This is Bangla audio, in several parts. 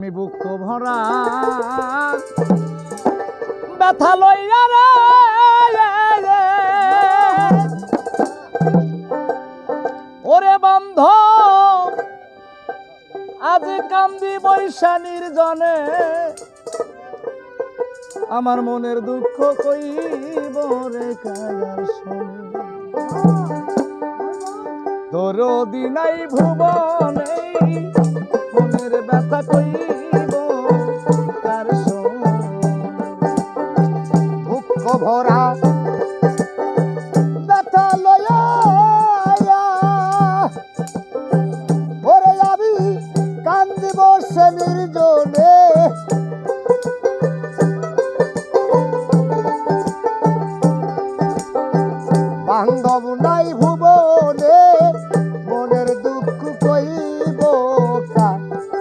আমি বুক ভরা। ব্যথা লইয়া রে ওরে বন্ধ, আজ কান্দি বৈশানীর জনে আমার মনের দুঃখ কইব রে কায়ার শোনে দরদি নাই ভুবনে মনের ব্যথা কইব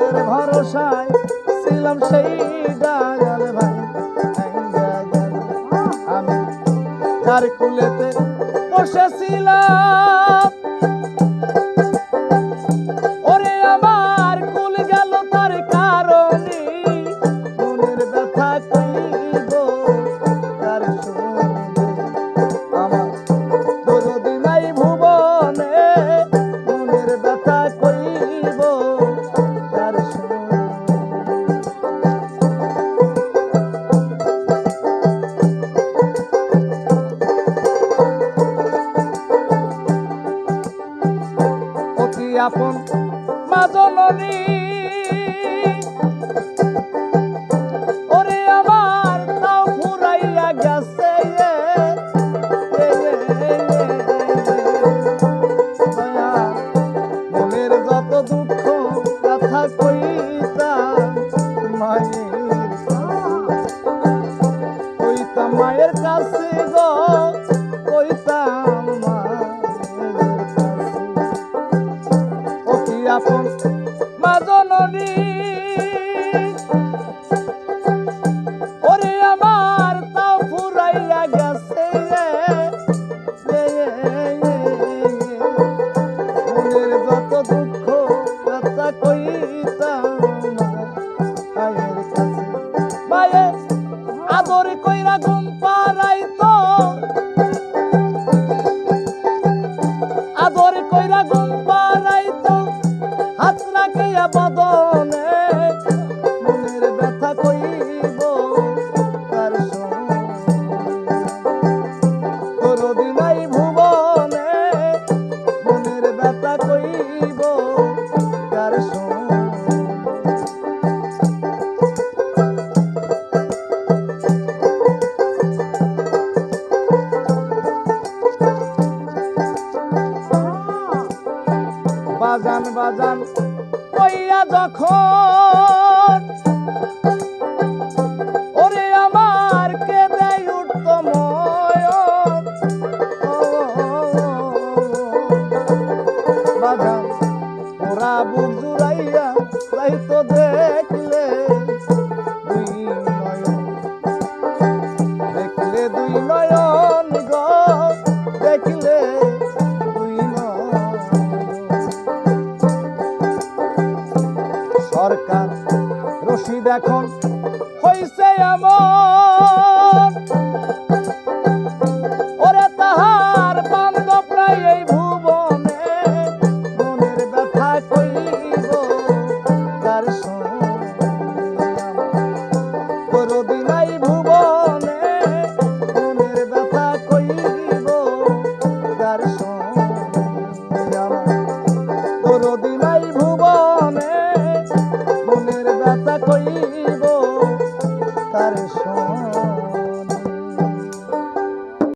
যে ভরসায় ছিলাম সেই ডাল ভাই। আমি, যার কুলেতে বসেছিলাম। ওরে আমার কুল গেল তার কারণে, মনের ব্যথা কইব আপন মা জননী ওরে আমার তাও ফুরাইয়া গেছে মনের যত দুঃখ মনের যত বাজান বাজান কইয়া যখন বুক জুড়াইয়া যাইতো দেখলে দেখলে দুই নয়ন গো দেখলে দুই সরকার রশিদ এখন নাই ভুবনে।